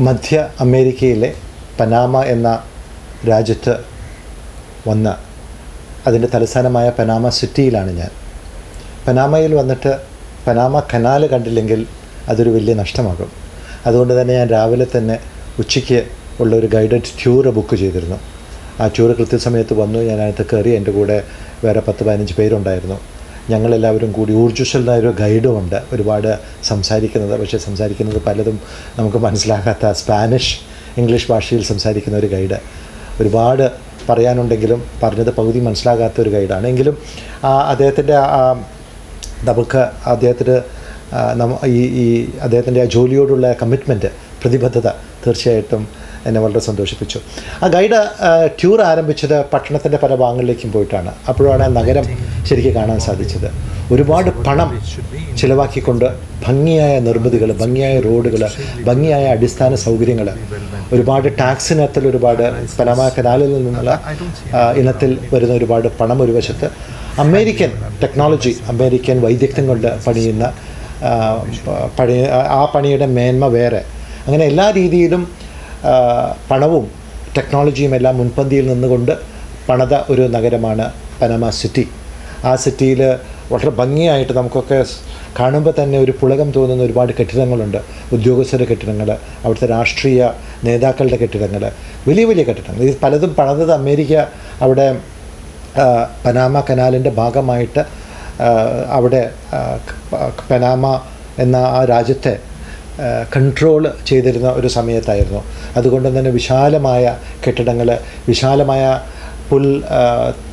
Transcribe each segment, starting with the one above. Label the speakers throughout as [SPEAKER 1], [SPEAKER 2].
[SPEAKER 1] മധ്യ അമേരിക്കയിലെ പനാമ എന്ന രാജ്യത്ത് വന്ന അതിന്റെ തലസ്ഥാനമായ പനാമ സിറ്റിയിലാണ് ഞാൻ. പനാമയിൽ വന്നിട്ട് പനാമ കനാൽ കണ്ടില്ലെങ്കിൽ അതൊരു വലിയ നഷ്ടമാകും. അതുകൊണ്ട് തന്നെ ഞാൻ രാവിലെ തന്നെ ഉച്ചയ്ക്ക് ഉള്ള ഒരു ഗൈഡഡ് ടൂർ ബുക്ക് ചെയ്തിരുന്നു. ആ ചൂട് കൃത്യസമയത്ത് വന്നു. ഞാൻ അതിനകത്ത് കയറി എന്റെ കൂടെ വേറെ പത്ത് പതിനഞ്ച് പേരുണ്ടായിരുന്നു. ഞങ്ങളെല്ലാവരും കൂടി ഊർജസ്വലനായ ഒരു ഗൈഡും ഉണ്ട്. ഒരുപാട് സംസാരിക്കുന്നത് പക്ഷേ സംസാരിക്കുന്നത് പലതും നമുക്ക് മനസ്സിലാകാത്ത സ്പാനിഷ് ഇംഗ്ലീഷ് ഭാഷയിൽ സംസാരിക്കുന്ന ഒരു ഗൈഡ്. ഒരുപാട് പറയാനുണ്ടെങ്കിലും പറഞ്ഞത് പകുതി മനസ്സിലാകാത്ത ഒരു ഗൈഡാണ്. എങ്കിലും അദ്ദേഹത്തിന്റെ നമുക്ക് അദ്ദേഹത്തിന് ഈ ഈ അദ്ദേഹത്തിന്റെ ആ ജോലിയോടുള്ള കമ്മിറ്റ്മെന്റ് പ്രതിബദ്ധത തീർച്ചയായിട്ടും എന്നെ വളരെ സന്തോഷിപ്പിച്ചു. ആ ഗൈഡ് ട്യൂർ ആരംഭിച്ചത് പട്ടണത്തിന്റെ പല ഭാഗങ്ങളിലേക്കും പോയിട്ടാണ്. അപ്പോഴാണ് നഗരം ശരിക്കും കാണാൻ സാധിച്ചത്. ഒരുപാട് പണം ചിലവാക്കിക്കൊണ്ട് ഭംഗിയായ നിർമ്മിതികൾ ഭംഗിയായ റോഡുകൾ ഭംഗിയായ അടിസ്ഥാന സൗകര്യങ്ങൾ ഒരുപാട് ടാക്സ് ഇനത്തിൽ ഒരുപാട് സ്ഥലമായ കനാലിൽ നിന്നുള്ള ഇനത്തിൽ വരുന്ന ഒരുപാട് പണം ഒരു വശത്ത് അമേരിക്കൻ ടെക്നോളജി അമേരിക്കൻ വൈദഗ്ധ്യം കൊണ്ട് പണിയുന്ന പണി ആ പണിയുടെ മേന്മ വേറെ. അങ്ങനെ എല്ലാ രീതിയിലും പണവും ടെക്നോളജിയും എല്ലാം മുൻപന്തിയിൽ നിന്നുകൊണ്ട് പണിത ഒരു നഗരമാണ് പനമ സിറ്റി ആ സിറ്റിയിൽ വളരെ ഭംഗിയായിട്ട് നമുക്കൊക്കെ കാണുമ്പോൾ തന്നെ ഒരു പുളകം തോന്നുന്ന ഒരുപാട് കെട്ടിടങ്ങളുണ്ട്. ഉദ്യോഗസ്ഥരുടെ കെട്ടിടങ്ങൾ അവിടുത്തെ രാഷ്ട്രീയ നേതാക്കളുടെ കെട്ടിടങ്ങൾ വലിയ വലിയ കെട്ടിടങ്ങൾ ഇത് പലതും പണിതത് അമേരിക്ക അവിടെ പനാമ കനാലിന്റെ ഭാഗമായിട്ട് അവിടെ പനാമ എന്ന ആ രാജ്യത്തെ കൺട്രോൾ ചെയ്തിരുന്ന ഒരു സമയത്തായിരുന്നു. അതുകൊണ്ട് തന്നെ വിശാലമായ കെട്ടിടങ്ങൾ വിശാലമായ പുൽ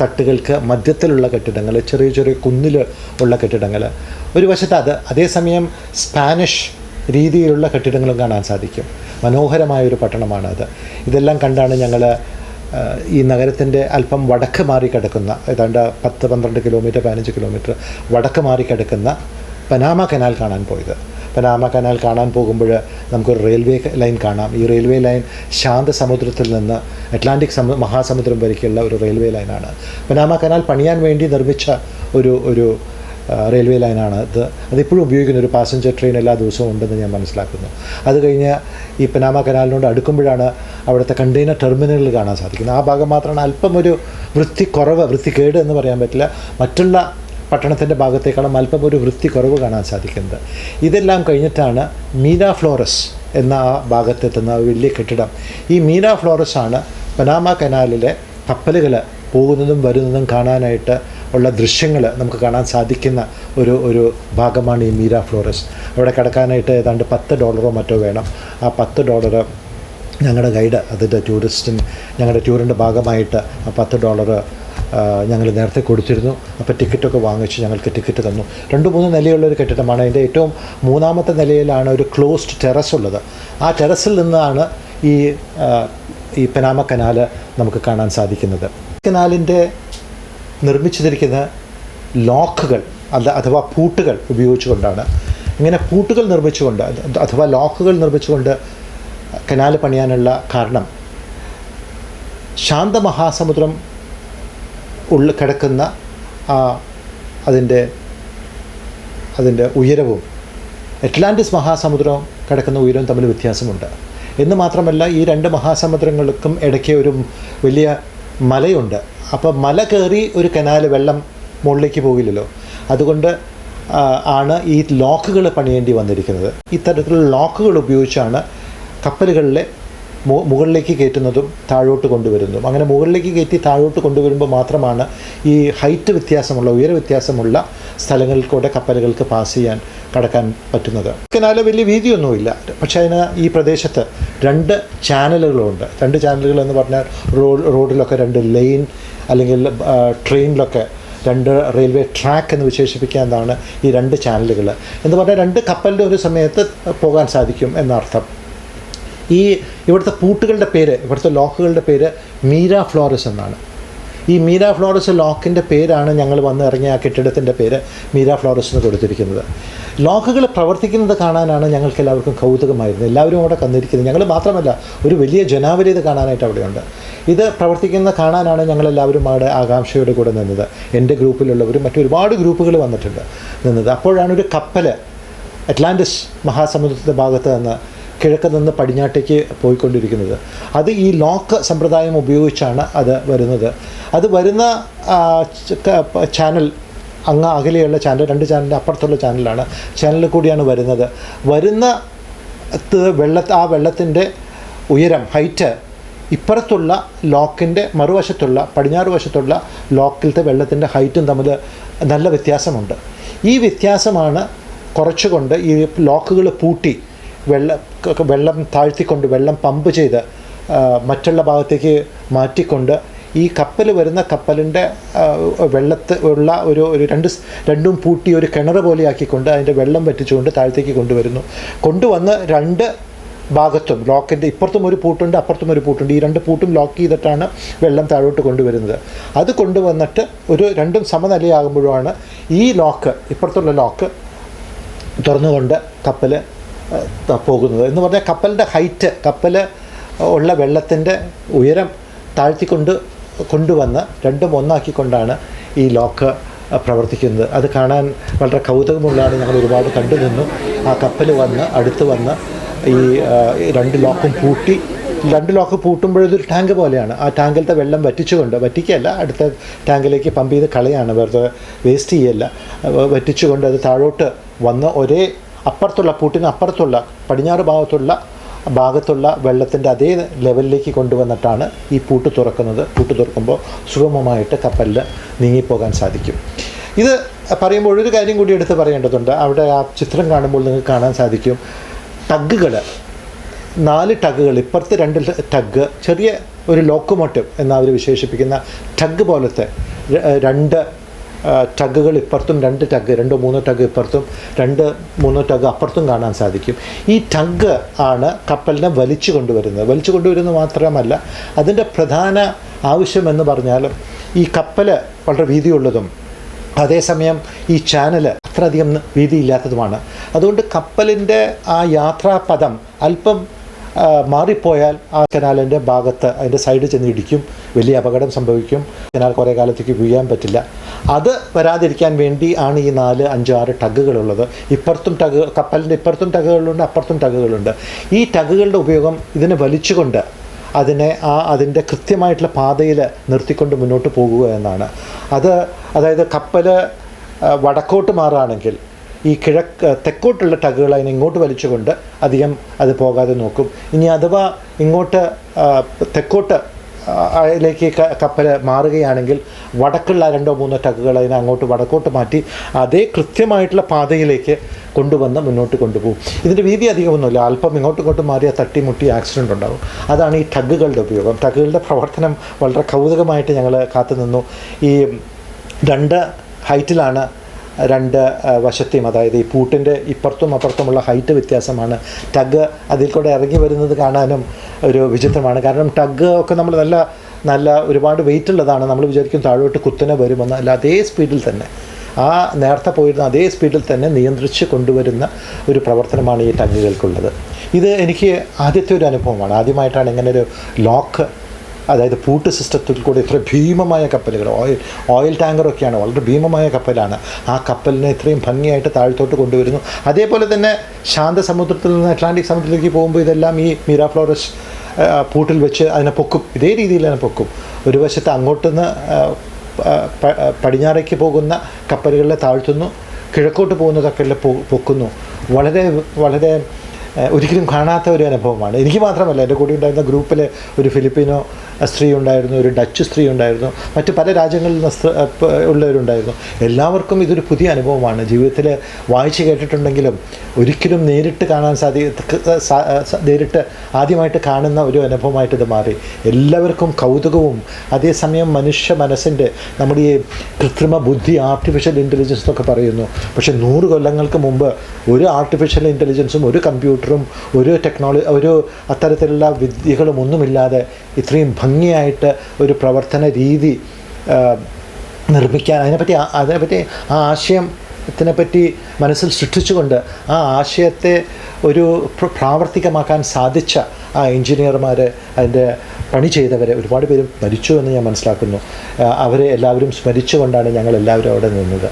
[SPEAKER 1] തട്ടുകൾക്ക് മധ്യത്തിലുള്ള കെട്ടിടങ്ങൾ ചെറിയ ചെറിയ കുന്നിൽ ഉള്ള കെട്ടിടങ്ങൾ ഒരു വശത്ത് അത് അതേസമയം സ്പാനിഷ് രീതിയിലുള്ള കെട്ടിടങ്ങളും കാണാൻ സാധിക്കും. മനോഹരമായ ഒരു പട്ടണമാണ് അത്. ഇതെല്ലാം കണ്ടാണ് ഞങ്ങൾ ഈ നഗരത്തിന്റെ അല്പം വടക്ക് മാറി കിടക്കുന്ന ഏതാണ്ട് പത്ത് പന്ത്രണ്ട് കിലോമീറ്റർ പതിനഞ്ച് കിലോമീറ്റർ വടക്ക് മാറി കിടക്കുന്ന പനാമ കനാൽ കാണാൻ പോയത്. പനാമ കനാൽ കാണാൻ പോകുമ്പോൾ നമുക്കൊരു റെയിൽവേ ലൈൻ കാണാം. ഈ റെയിൽവേ ലൈൻ ശാന്ത സമുദ്രത്തിൽ നിന്ന് അറ്റ്ലാന്റിക് സമു മഹാസമുദ്രം വരയ്ക്കുള്ള ഒരു റെയിൽവേ ലൈനാണ് പനാമ കനാൽ പണിയാൻ വേണ്ടി നിർമ്മിച്ച ഒരു ഒരു റെയിൽവേ ലൈനാണ് അത് അതിപ്പോഴും ഉപയോഗിക്കുന്ന ഒരു പാസഞ്ചർ ട്രെയിൻ എല്ലാ ദിവസവും ഉണ്ടെന്ന് ഞാൻ മനസ്സിലാക്കുന്നു. അത് കഴിഞ്ഞ് ഈ പനാമ കനാലിനോട് അടുക്കുമ്പോഴാണ് അവിടുത്തെ കണ്ടെയ്നർ ടെർമിനലുകൾ കാണാൻ സാധിക്കുന്നത്. ആ ഭാഗം മാത്രമാണ് അല്പം ഒരു വൃത്തിക്കുറവ് വൃത്തികേട് എന്ന് പറയാൻ പറ്റില്ല. മറ്റുള്ള പട്ടണത്തിന്റെ ഭാഗത്തേക്കാളും അല്പം ഒരു വൃത്തി കുറവ് കാണാൻ സാധിക്കുന്നത്. ഇതെല്ലാം കഴിഞ്ഞിട്ടാണ് മീന ഫ്ലോറസ് എന്ന ആ ഭാഗത്തെത്തുന്ന വലിയ കെട്ടിടം. ഈ മീന ഫ്ലോറസ് ആണ് പനാമ കനാലിലെ കപ്പലുകൾ പോകുന്നതും വരുന്നതും കാണാനായിട്ട് ഉള്ള ദൃശ്യങ്ങൾ നമുക്ക് കാണാൻ സാധിക്കുന്ന ഒരു ഒരു ഭാഗമാണ് ഈ മീര ഫ്ലോറസ്. അവിടെ കിടക്കാനായിട്ട് ഏതാണ്ട് പത്ത് ഡോളറോ മറ്റോ വേണം. ആ പത്ത് ഡോളർ ഞങ്ങളുടെ ഗൈഡ് അതിന്റെ ടൂറിസ്റ്റിന് ഞങ്ങളുടെ ടൂറിന്റെ ഭാഗമായിട്ട് ആ പത്ത് ഡോളർ ഞങ്ങൾ നേരത്തെ കൊടുത്തിരുന്നു. അപ്പോൾ ടിക്കറ്റൊക്കെ വാങ്ങിച്ച് ഞങ്ങൾക്ക് ടിക്കറ്റ് തന്നു. രണ്ട് മൂന്ന് നിലയുള്ള ഒരു കെട്ടിടമാണ്. അതിന്റെ ഏറ്റവും മൂന്നാമത്തെ നിലയിലാണ് ഒരു ക്ലോസ്ഡ് ടെറസ് ഉള്ളത്. ആ ടെറസിൽ നിന്നാണ് ഈ ഈ പനാമ കനാൽ നമുക്ക് കാണാൻ സാധിക്കുന്നത്. കനാലിന്റെ നിർമ്മിച്ചിരിക്കുന്ന ലോക്കുകൾ അല്ല അഥവാ പൂട്ടുകൾ ഉപയോഗിച്ചുകൊണ്ടാണ്. ഇങ്ങനെ പൂട്ടുകൾ നിർമ്മിച്ചുകൊണ്ട് അഥവാ ലോക്കുകൾ നിർമ്മിച്ചുകൊണ്ട് കനാൽ പണിയാനുള്ള കാരണം ശാന്തമഹാസമുദ്രം ഉള്ള കിടക്കുന്ന ആ അതിന്റെ അതിന്റെ ഉയരവും അറ്റ്ലാന്റിസ് മഹാസമുദ്രവും കിടക്കുന്ന ഉയരവും തമ്മിൽ വ്യത്യാസമുണ്ട്. എന്ന് മാത്രമല്ല ഈ രണ്ട് മഹാസമുദ്രങ്ങൾക്കും ഇടയ്ക്ക് ഒരു വലിയ മലയുണ്ട്. അപ്പോൾ മല കയറി ഒരു കനാൽ വെള്ളം മുകളിലേക്ക് പോകില്ലല്ലോ. അതുകൊണ്ട് ആണ് ഈ ലോക്കുകൾ പണിയേണ്ടി വന്നിരിക്കുന്നത്. ഇത്തരത്തിലുള്ള ലോക്കുകൾ ഉപയോഗിച്ചാണ് കപ്പലുകളിലെ മുകളിലേക്ക് കയറ്റുന്നതും താഴോട്ട് കൊണ്ടുവരുന്നതും. അങ്ങനെ മുകളിലേക്ക് കയറ്റി താഴോട്ട് കൊണ്ടുവരുമ്പോൾ മാത്രമാണ് ഈ ഹൈറ്റ് വ്യത്യാസമുള്ള ഉയര വ്യത്യാസമുള്ള സ്ഥലങ്ങളിൽ കൂടെ കപ്പലുകൾക്ക് പാസ് ചെയ്യാൻ കടക്കാൻ പറ്റുന്നത്. കനാല് വലിയ വീതിയൊന്നുമില്ല. പക്ഷേ അതിന് ഈ പ്രദേശത്ത് രണ്ട് ചാനലുകളുണ്ട്. രണ്ട് ചാനലുകൾ എന്ന് പറഞ്ഞാൽ റോഡ് റോഡിലൊക്കെ രണ്ട് ലൈൻ അല്ലെങ്കിൽ ട്രെയിനിലൊക്കെ രണ്ട് റെയിൽവേ ട്രാക്ക് എന്ന് വിശേഷിപ്പിക്കാനാണ് ഈ രണ്ട് ചാനലുകൾ. എന്ന് പറഞ്ഞാൽ രണ്ട് കപ്പലിന്റെ ഒരു സമയത്ത് പോകാൻ സാധിക്കും എന്നർത്ഥം. ഈ ഇവിടുത്തെ പൂട്ടുകളുടെ പേര് ഇവിടുത്തെ ലോക്കുകളുടെ പേര് മീര ഫ്ലോറസ് എന്നാണ്. ഈ മീര ഫ്ലോറസ് ലോക്കിന്റെ പേരാണ് ഞങ്ങൾ വന്ന് ഇറങ്ങിയ ആ കെട്ടിടത്തിന്റെ പേര് മീര ഫ്ലോറസ് എന്ന് കൊടുത്തിരിക്കുന്നത്. ലോക്കുകൾ പ്രവർത്തിക്കുന്നത് കാണാനാണ് ഞങ്ങൾക്ക് എല്ലാവർക്കും കൗതുകമായിരുന്നത്. എല്ലാവരും അവിടെ കന്നിരിക്കുന്നത് ഞങ്ങൾ മാത്രമല്ല ഒരു വലിയ ജനാവലി ഇത് കാണാനായിട്ട് അവിടെയുണ്ട്. ഇത് പ്രവർത്തിക്കുന്നത് കാണാനാണ് ഞങ്ങളെല്ലാവരും അവിടെ ആകാംക്ഷയോടെ കൂടെ നിന്നത്. എന്റെ ഗ്രൂപ്പിലുള്ളവരും മറ്റൊരുപാട് ഗ്രൂപ്പുകൾ വന്നിട്ടുണ്ട് നിന്നത്. അപ്പോഴാണ് ഒരു കപ്പൽ അറ്റ്ലാന്റിസ് മഹാസമുദ്രത്തിന്റെ ഭാഗത്ത് നിന്ന് കിഴക്ക് നിന്ന് പടിഞ്ഞാട്ടേക്ക് പോയിക്കൊണ്ടിരിക്കുന്നത്. അത് ഈ ലോക്ക് സമ്പ്രദായം ഉപയോഗിച്ചാണ് അത് വരുന്നത്. അത് വരുന്ന ചാനൽ അങ്ങ് അകലെയുള്ള ചാനൽ രണ്ട് ചാനലിന്റെ അപ്പുറത്തുള്ള ചാനലാണ്. ചാനലിൽ കൂടിയാണ് വരുന്നത്. വരുന്ന വെള്ള ആ വെള്ളത്തിന്റെ ഉയരം ഹൈറ്റ് ഇപ്പുറത്തുള്ള ലോക്കിന്റെ മറുവശത്തുള്ള പടിഞ്ഞാറ് വശത്തുള്ള ലോക്കിലത്തെ വെള്ളത്തിന്റെ ഹൈറ്റും തമ്മിൽ നല്ല വ്യത്യാസമുണ്ട്. ഈ വ്യത്യാസമാണ് കുറച്ചുകൊണ്ട് ഈ ലോക്കുകൾ പൂട്ടി വെള്ളം വെള്ളം താഴ്ത്തിക്കൊണ്ട് വെള്ളം പമ്പ് ചെയ്ത് മറ്റുള്ള ഭാഗത്തേക്ക് മാറ്റിക്കൊണ്ട് ഈ കപ്പൽ വരുന്ന കപ്പലിന്റെ വെള്ളത്ത് ഉള്ള ഒരു ഒരു രണ്ട് രണ്ടും പൂട്ടി ഒരു കിണർ പോലെയാക്കിക്കൊണ്ട് അതിന്റെ വെള്ളം വറ്റിച്ചുകൊണ്ട് താഴത്തേക്ക് കൊണ്ടുവരുന്നു. കൊണ്ടുവന്ന് രണ്ട് ഭാഗത്തും ലോക്കിന്റെ ഇപ്പുറത്തും ഒരു പൂട്ടുണ്ട് അപ്പുറത്തും ഒരു പൂട്ടുണ്ട്. ഈ രണ്ട് പൂട്ടും ലോക്ക് ചെയ്തിട്ടാണ് വെള്ളം താഴോട്ട് കൊണ്ടുവരുന്നത്. അത് കൊണ്ടുവന്നിട്ട് ഒരു രണ്ടും സമനിലയാകുമ്പോഴാണ് ഈ ലോക്ക് ഇപ്പുറത്തുള്ള ലോക്ക് തുറന്നുകൊണ്ട് കപ്പൽ പോകുന്നത്. എന്ന് പറഞ്ഞാൽ കപ്പലിന്റെ ഹൈറ്റ് കപ്പൽ ഉള്ള വെള്ളത്തിന്റെ ഉയരം താഴ്ത്തിക്കൊണ്ട് കൊണ്ടുവന്ന് രണ്ടും ഒന്നാക്കിക്കൊണ്ടാണ് ഈ ലോക്ക് പ്രവർത്തിക്കുന്നത്. അത് കാണാൻ വളരെ കൗതുകമുള്ളതാണ്. ഞങ്ങൾ ഒരുപാട് കണ്ടു നിന്നു. ആ കപ്പൽ വന്ന് അടുത്ത് വന്ന് ഈ രണ്ട് ലോക്കും പൂട്ടി. രണ്ട് ലോക്ക് പൂട്ടുമ്പോഴൊരു ടാങ്ക് പോലെയാണ്. ആ ടാങ്കിലത്തെ വെള്ളം വറ്റിച്ചുകൊണ്ട് വറ്റിക്കല്ല അടുത്ത ടാങ്കിലേക്ക് പമ്പ് ചെയ്ത് കളയാണ്. വെറുതെ വേസ്റ്റ് ചെയ്യല്ല. വറ്റിച്ചുകൊണ്ട് അത് താഴോട്ട് വന്ന് ഒരേ അപ്പുറത്തുള്ള പൂട്ടിന് അപ്പുറത്തുള്ള പടിഞ്ഞാറ് ഭാഗത്തുള്ള ഭാഗത്തുള്ള വെള്ളത്തിന്റെ അതേ ലെവലിലേക്ക് കൊണ്ടുവന്നിട്ടാണ് ഈ പൂട്ട് തുറക്കുന്നത്. പൂട്ട് തുറക്കുമ്പോൾ സുഗമമായിട്ട് കപ്പലിൽ നീങ്ങിപ്പോകാൻ സാധിക്കും. ഇത് പറയുമ്പോൾ ഒരു കാര്യം കൂടി എടുത്ത് പറയേണ്ടതുണ്ട്. അവിടെ ആ ചിത്രം കാണുമ്പോൾ നിങ്ങൾക്ക് കാണാൻ സാധിക്കും. ടഗ്ഗുകൾ നാല് ടഗ്ഗുകൾ ഇപ്പുറത്ത് രണ്ട് ടഗ് ചെറിയ ഒരു ലോക്കോമോട്ടീവ് എന്നവർ വിശേഷിപ്പിക്കുന്ന ടഗ് പോലത്തെ രണ്ട് ആ, ടഗ്ഗുകൾ ഇപ്പുറത്തും രണ്ട് ടഗ് രണ്ടോ മൂന്നോ ടഗ് ഇപ്പുറത്തും രണ്ട് മൂന്നോ ടഗ് അപ്പുറത്തും കാണാൻ സാധിക്കും. ഈ ടഗ് ആണ് കപ്പലിനെ വലിച്ചു കൊണ്ടുവരുന്നത്. വലിച്ചു കൊണ്ടുവരുന്നത് മാത്രമല്ല അതിന്റെ പ്രധാന ആവശ്യമെന്ന് പറഞ്ഞാൽ ഈ കപ്പൽ വളരെ വീതിയുള്ളതും അതേസമയം ഈ ചാനൽ അത്രയധികം വീതിയില്ലാത്തതുമാണ്. അതുകൊണ്ട് കപ്പലിന്റെ ആ യാത്രാപഥം അല്പം മാറിപ്പോയാൽ ആ കനാലിന്റെ ഭാഗത്ത് അതിന്റെ സൈഡിൽ ചെന്ന് ഇടിക്കും. വലിയ അപകടം സംഭവിക്കും. കനാൽ കുറേ കാലത്തേക്ക് വീഴാൻ പറ്റില്ല. അത് വരാതിരിക്കാൻ വേണ്ടി ആണ് ഈ നാല് അഞ്ച് ആറ് ടഗുകളുള്ളത്. ഇപ്പുറത്തും ടഗ് കപ്പലിന്റെ ഇപ്പുറത്തും ടഗുകളുണ്ട് അപ്പുറത്തും ടഗുകളുണ്ട്. ഈ ടഗുകളുടെ ഉപയോഗം ഇതിനെ വലിച്ചുകൊണ്ട് അതിനെ ആ അതിന്റെ കൃത്യമായിട്ടുള്ള പാതയിൽ നിർത്തിക്കൊണ്ട് മുന്നോട്ട് പോകുക എന്നാണ്. അത് അതായത് കപ്പൽ വടക്കോട്ട് മാറുകയാണെങ്കിൽ ഈ കിഴക്ക് തെക്കോട്ടുള്ള ടഗുകൾ അതിനെ ഇങ്ങോട്ട് വലിച്ചുകൊണ്ട് അധികം അത് പോകാതെ നോക്കും. ഇനി അഥവാ ഇങ്ങോട്ട് തെക്കോട്ട് അതിലേക്ക് കപ്പൽ മാറുകയാണെങ്കിൽ വടക്കുള്ള രണ്ടോ മൂന്നോ ടഗുകൾ അതിനെ അങ്ങോട്ട് വടക്കോട്ട് മാറ്റി അതേ കൃത്യമായിട്ടുള്ള പാതയിലേക്ക് കൊണ്ടുവന്ന് മുന്നോട്ട് കൊണ്ടുപോകും. ഇതിന്റെ വീതി അധികമൊന്നുമില്ല. അല്പം ഇങ്ങോട്ടും ഇങ്ങോട്ടും മാറിയാൽ തട്ടിമുട്ടി ആക്സിഡന്റ് ഉണ്ടാകും അതാണ് ഈ ടഗുകളുടെ ഉപയോഗം. ടഗുകളുടെ പ്രവർത്തനം വളരെ കൗതുകമായിട്ട് ഞങ്ങൾ കാത്തുനിന്നു. ഈ രണ്ട് ഹൈറ്റിലാണ് രണ്ട് വശത്തെയും അതായത് ഈ പൂട്ടിന്റെ ഇപ്പുറത്തും അപ്പുറത്തുമുള്ള ഹൈറ്റ് വ്യത്യാസമാണ്. ടഗ് അതിൽ കൂടെ ഇറങ്ങി വരുന്നത് കാണാനും ഒരു വിചിത്രമാണ്. കാരണം ടഗ് ഒക്കെ നമ്മൾ നല്ല നല്ല ഒരുപാട് വെയിറ്റ് ഉള്ളതാണ്. നമ്മൾ വിചാരിക്കും താഴോട്ട് കുത്തനെ വരുമെന്ന്. അല്ല അതേ സ്പീഡിൽ തന്നെ. ആ നേരത്തെ പോയിരുന്ന അതേ സ്പീഡിൽ തന്നെ നിയന്ത്രിച്ച് കൊണ്ടുവരുന്ന ഒരു പ്രവർത്തനമാണ് ഈ ടങ്ങുകൾക്കുള്ളത് ഇത് എനിക്ക് ആദ്യത്തെ ഒരു അനുഭവമാണ്. ആദ്യമായിട്ടാണ് ഇങ്ങനെ ഒരു ലോക്ക് അതായത് പൂട്ട് സിസ്റ്റത്തിൽ കൂടെ ഇത്ര ഭീമമായ കപ്പലുകൾ ഓയിൽ ഓയിൽ ടാങ്കറൊക്കെയാണ് വളരെ ഭീമമായ കപ്പലാണ്. ആ കപ്പലിനെ ഇത്രയും ഭംഗിയായിട്ട് താഴ്ത്തോട്ട് കൊണ്ടുവരുന്നു. അതേപോലെ തന്നെ ശാന്ത സമുദ്രത്തിൽ നിന്ന് അറ്റ്ലാന്റിക് സമുദ്രത്തിലേക്ക് പോകുമ്പോൾ ഇതെല്ലാം ഈ മീരാഫ്ലോറസ് ഫ്ലോറസ് പൂട്ടിൽ വെച്ച് അതിനെ പൊക്കും. ഇതേ രീതിയിൽ തന്നെ പൊക്കും. ഒരു വശത്ത് അങ്ങോട്ടുനിന്ന് പടിഞ്ഞാറേക്ക് പോകുന്ന കപ്പലുകളെ താഴ്ത്തുന്നു. കിഴക്കോട്ട് പോകുന്ന കപ്പലിൽ പൊക്കുന്നു. വളരെ വളരെ ഒരിക്കലും കാണാത്ത ഒരു അനുഭവമാണ്. എനിക്ക് മാത്രമല്ല എന്റെ കൂടെ ഉണ്ടായിരുന്ന ഗ്രൂപ്പിൽ ഒരു ഫിലിപ്പീനോ സ്ത്രീ ഉണ്ടായിരുന്നു ഒരു ഡച്ച് സ്ത്രീ ഉണ്ടായിരുന്നു മറ്റ് പല രാജ്യങ്ങളിൽ നിന്ന് ഉള്ളവരുണ്ടായിരുന്നു. എല്ലാവർക്കും ഇതൊരു പുതിയ അനുഭവമാണ്. ജീവിതത്തിൽ വായിച്ച് കേട്ടിട്ടുണ്ടെങ്കിലും ഒരിക്കലും നേരിട്ട് കാണാൻ സാധി നേരിട്ട് ആദ്യമായിട്ട് കാണുന്ന ഒരു അനുഭവമായിട്ട് ഇത് മാറി. എല്ലാവർക്കും കൗതുകവും അതേസമയം മനുഷ്യ മനസ്സിന്റെ നമ്മുടെ ഈ കൃത്രിമ ബുദ്ധി ആർട്ടിഫിഷ്യൽ ഇന്റലിജൻസ് എന്നൊക്കെ പറയുന്നു. പക്ഷേ നൂറ് കൊല്ലങ്ങൾക്ക് മുമ്പ് ഒരു ആർട്ടിഫിഷ്യൽ ഇന്റലിജൻസും ഒരു കമ്പ്യൂട്ടറും ഒരു ടെക്നോളജി ഒരു അത്തരത്തിലുള്ള വിദ്യകളും ഒന്നുമില്ലാതെ ഇത്രയും ഭംഗിയായിട്ട് ഒരു പ്രവർത്തന രീതി നിർമ്മിക്കാൻ അതിനെപ്പറ്റി അതിനെപ്പറ്റി ആ ആശയം ത്തിനെപ്പറ്റി മനസ്സിൽ സൃഷ്ടിച്ചുകൊണ്ട് ആ ആശയത്തെ ഒരു പ്രാവർത്തികമാക്കാൻ സാധിച്ച ആ എഞ്ചിനീയർമാർ അതിന്റെ പണി ചെയ്തവരെ ഒരുപാട് പേര് മരിച്ചു എന്ന് ഞാൻ മനസ്സിലാക്കുന്നു. അവരെ എല്ലാവരും സ്മരിച്ചുകൊണ്ടാണ് ഞങ്ങൾ എല്ലാവരും അവിടെ നിന്നത്.